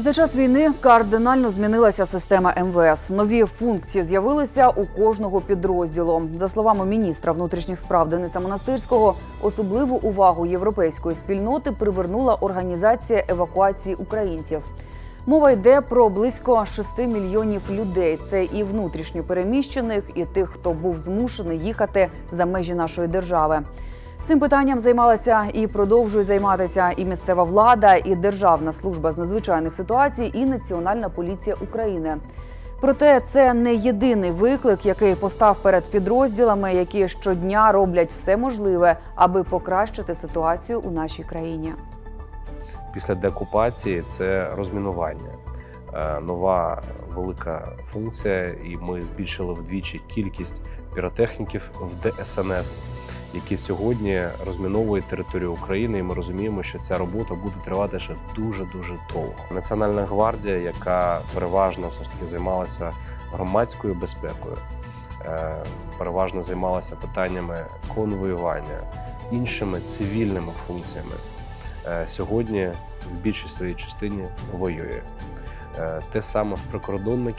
За час війни кардинально змінилася система МВС. Нові функції з'явилися у кожного підрозділу. За словами міністра внутрішніх справ Дениса Монастирського, особливу увагу європейської спільноти привернула організація евакуації українців. Мова йде про близько 6 мільйонів людей. Це і внутрішньо переміщених, і тих, хто був змушений їхати за межі нашої держави. Цим питанням займалася і продовжує займатися і місцева влада, і Державна служба з надзвичайних ситуацій, і Національна поліція України. Проте це не єдиний виклик, який постав перед підрозділами, які щодня роблять все можливе, аби покращити ситуацію у нашій країні. після деокупації це розмінування. Е, Нова велика функція, і ми збільшили вдвічі кількість піротехніків в ДСНС, які сьогодні розміновують територію України. І ми розуміємо, що ця робота буде тривати ще дуже дуже довго. Національна гвардія, яка переважно все ж таки займалася громадською безпекою, е, переважно займалася питаннями конвоювання, іншими цивільними функціями е, сьогодні в більшій своїй частині воює. Е, Те саме в